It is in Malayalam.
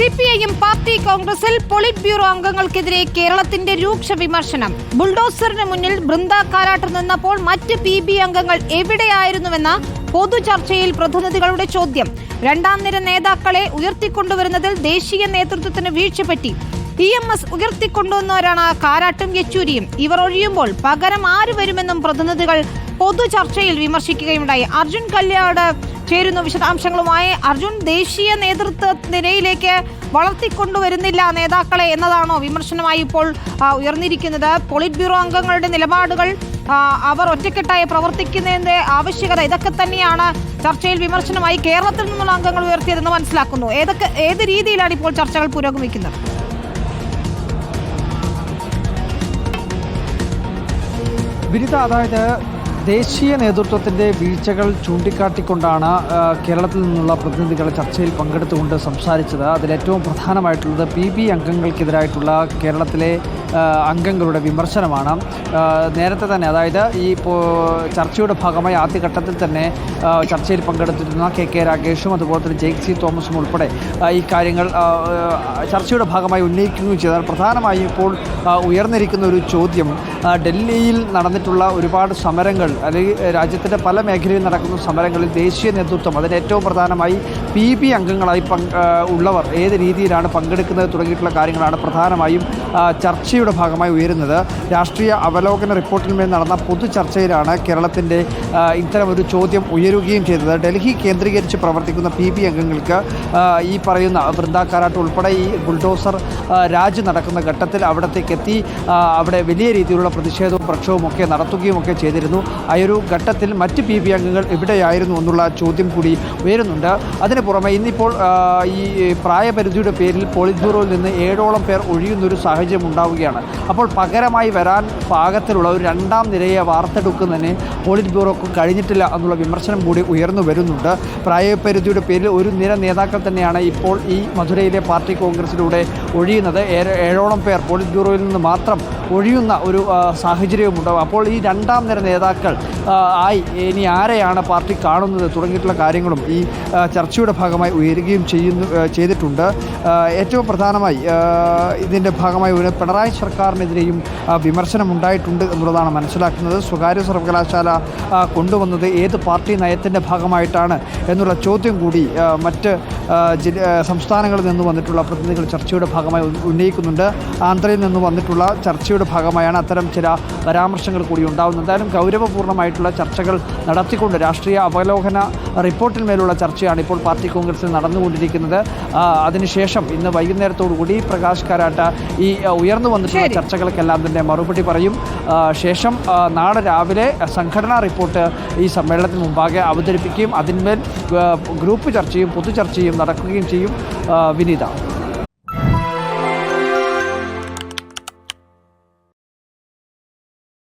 സി പി പാർട്ടി കോൺഗ്രസിൽ പൊളിറ്റ് ബ്യൂറോ അംഗങ്ങൾക്കെതിരെ കേരളത്തിന്റെ രൂക്ഷ വിമർശനം. ബുൾഡോസറിന് മുന്നിൽ ബൃന്ദ കാരാട്ട് നിന്നപ്പോൾ മറ്റ് പി ബി അംഗങ്ങൾ എവിടെയായിരുന്നുവെന്ന പൊതു ചർച്ചയിൽ പ്രതിനിധികളുടെ ചോദ്യം. രണ്ടാം നിര നേതാക്കളെ ഉയർത്തിക്കൊണ്ടുവരുന്നതിൽ ദേശീയ നേതൃത്വത്തിന് വീഴ്ച പറ്റി. ഇ എം എസ് ഉയർത്തിക്കൊണ്ടുവന്നവരാണ് കാരാട്ടും യെച്ചൂരിയും. ഇവർ ഒഴിയുമ്പോൾ പകരം ആര് വരുമെന്നും പ്രതിനിധികൾ പൊതുചർച്ചയിൽ വിമർശിക്കുകയുണ്ടായി. അർജുൻ കല്യാട് ചേരുന്നു വിശദാംശങ്ങളുമായി അർജുൻ ദേശീയ നേതൃത്വ നിരയിലേക്ക് വളർത്തിക്കൊണ്ടുവരുന്നില്ല നേതാക്കളെ എന്നതാണോ വിമർശനമായി ഇപ്പോൾ ഉയർന്നിരിക്കുന്നത്. പോളിറ്റ് ബ്യൂറോ അംഗങ്ങളുടെ നിലപാടുകൾ അവർ ഒറ്റക്കെട്ടായി പ്രവർത്തിക്കുന്നതിന്റെ ആവശ്യകത ഇതൊക്കെ തന്നെയാണ് ചർച്ചയിൽ വിമർശനമായി കേരളത്തിൽ നിന്നുള്ള അംഗങ്ങൾ ഉയർത്തിയതെന്ന് മനസ്സിലാക്കുന്നു. ഏതൊക്കെ ഏത് രീതിയിലാണ് ഇപ്പോൾ ചർച്ചകൾ പുരോഗമിക്കുന്നത്? വിരുദ്ധ അതായത് ദേശീയ നേതൃത്വത്തിന്റെ വീഴ്ചകൾ ചൂണ്ടിക്കാട്ടിക്കൊണ്ടാണ് കേരളത്തിൽ നിന്നുള്ള പ്രതിനിധികൾ ചർച്ചയിൽ പങ്കെടുത്തുകൊണ്ട് സംസാരിച്ചത്. അതിലേറ്റവും പ്രധാനമായിട്ടുള്ളത് പി ബി അംഗങ്ങൾക്കെതിരായിട്ടുള്ള കേരളത്തിലെ അംഗങ്ങളുടെ വിമർശനമാണ്. നേരത്തെ തന്നെ അതായത് ഈ ചർച്ചയുടെ ഭാഗമായി ആദ്യഘട്ടത്തിൽ തന്നെ ചർച്ചയിൽ പങ്കെടുത്തിരുന്ന കെ കെ രാഗേഷും അതുപോലെ തന്നെ ജെയ്ക് സി തോമസും ഉൾപ്പെടെ ഈ കാര്യങ്ങൾ ചർച്ചയുടെ ഭാഗമായി ഉന്നയിക്കുകയും ചെയ്താൽ പ്രധാനമായും ഇപ്പോൾ ഉയർന്നിരിക്കുന്ന ഒരു ചോദ്യം ഡൽഹിയിൽ നടന്നിട്ടുള്ള ഒരുപാട് സമരങ്ങൾ അല്ലെങ്കിൽ രാജ്യത്തിന്റെ പല മേഖലയിൽ നടക്കുന്ന സമരങ്ങളിൽ ദേശീയ നേതൃത്വം അതിന് ഏറ്റവും പ്രധാനമായി പി ബി അംഗങ്ങളായി ഉള്ളവർ ഏത് രീതിയിലാണ് പങ്കെടുക്കുന്നത് തുടങ്ങിയിട്ടുള്ള കാര്യങ്ങളാണ് പ്രധാനമായും ആ, ചർച്ചയുടെ ഭാഗമായി ഉയരുന്നത്. രാഷ്ട്രീയ അവലോകന റിപ്പോർട്ടിന്മേൽ നടന്ന പൊതു ചർച്ചയിലാണ് കേരളത്തിന്റെ ഇത്തരമൊരു ചോദ്യം ഉയരുകയും ചെയ്തത്. ഡൽഹി കേന്ദ്രീകരിച്ച് പ്രവർത്തിക്കുന്ന പി ബി അംഗങ്ങൾക്ക് ഈ പറയുന്ന വൃന്ദാക്കാരാട്ട് ഉൾപ്പെടെ ഈ ബുൾഡോസർ രാജ് നടക്കുന്ന ഘട്ടത്തിൽ അവിടത്തേക്ക് എത്തി അവിടെ വലിയ രീതിയിലുള്ള പ്രതിഷേധവും പ്രക്ഷോഭവും ഒക്കെ നടത്തുകയും ഒക്കെ ചെയ്തിരുന്നു. ആ ഒരു ഘട്ടത്തിൽ മറ്റ് പി ബി അംഗങ്ങൾ എവിടെയായിരുന്നു എന്നുള്ള ചോദ്യം കൂടി ഉയരുന്നുണ്ട്. അതിന് പുറമെ ഇന്നിപ്പോൾ ഈ പ്രായപരിധിയുടെ പേരിൽ പോളിറ്റ് ബ്യൂറോയിൽ നിന്ന് ഏഴോളം പേർ ഒഴിയുന്നൊരു സാഹചര്യം ഉണ്ടാവുകയാണ്. അപ്പോൾ പകരമായി വരാൻ പാകത്തിലുള്ള ഒരു രണ്ടാം നിരയെ വാർത്തെടുക്കുന്നതിന് പോളിറ്റ് ബ്യൂറോക്ക് കഴിഞ്ഞിട്ടില്ല എന്നുള്ള വിമർശനം കൂടി ഉയർന്നു വരുന്നുണ്ട്. പ്രായപരിധിയുടെ പേരിൽ ഒരു നിര നേതാക്കൾ തന്നെയാണ് ഇപ്പോൾ ഈ മധുരയിലെ പാർട്ടി കോൺഗ്രസിലൂടെ ഒഴിയുന്നത്. ഏഴോളം പേർ പോളിറ്റ് ബ്യൂറോയിൽ നിന്ന് മാത്രം ഒഴിയുന്ന ഒരു സാഹചര്യവുമുണ്ട്. അപ്പോൾ ഈ രണ്ടാം നിര നേതാക്കൾ ആയി ഇനി ആരെയാണ് പാർട്ടി കാണുന്നത് തുടങ്ങിയിട്ടുള്ള കാര്യങ്ങളും ഈ ചർച്ചയുടെ ഭാഗമായി ഉയരുകയും ചെയ്യുന്നു ചെയ്തിട്ടുണ്ട്. ഏറ്റവും പ്രധാനമായി ഇതിന്റെ ഭാഗമായി ഒരു പിണറായി സർക്കാരിനെതിരെയും വിമർശനം വിമർശനമുണ്ടായിട്ടുണ്ട് എന്നുള്ളതാണ് മനസ്സിലാക്കുന്നത്. സ്വകാര്യ സർവകലാശാല കൊണ്ടുവന്നത് ഏത് പാർട്ടി നയത്തിന്റെ ഭാഗമായിട്ടാണ് എന്നുള്ള ചോദ്യം കൂടി മറ്റ് സംസ്ഥാനങ്ങളിൽ നിന്ന് വന്നിട്ടുള്ള പ്രതിനിധികൾ ചർച്ചയുടെ ഭാഗമായി ഉന്ന- ഉന്നയിക്കുന്നുണ്ട്. ആന്ധ്രയിൽ നിന്ന് വന്നിട്ടുള്ള ചർച്ചയുടെ ഭാഗമായാണ് അത്തരം ചില പരാമർശങ്ങൾ കൂടി ഉണ്ടാകുന്നത് എന്തായാലും ഗൗരവപൂർണമായിട്ടുള്ള ചർച്ചകൾ നടത്തിക്കൊണ്ട് രാഷ്ട്രീയ അവലോകന റിപ്പോർട്ടിന്മേലുള്ള ചർച്ചയാണ് ഇപ്പോൾ പാർട്ടി കോൺഗ്രസിൽ നടന്നുകൊണ്ടിരിക്കുന്നത്. അതിനുശേഷം ഇന്ന് വൈകുന്നേരത്തോടുകൂടി പ്രകാശ് കാരാട്ട് ഈ ഉയർന്നു വന്നിട്ടുള്ള ചർച്ചകൾക്കെല്ലാം തന്നെ മറുപടി പറയും. ശേഷം നാളെ രാവിലെ സംഘടനാ റിപ്പോർട്ട് ഈ സമ്മേളനത്തിന് മുമ്പാകെ അവതരിപ്പിക്കുകയും അതിന്മേൽ ഗ്രൂപ്പ് ചർച്ചയും പൊതുചർച്ചയും നടക്കുകയും ചെയ്യും വിനീത.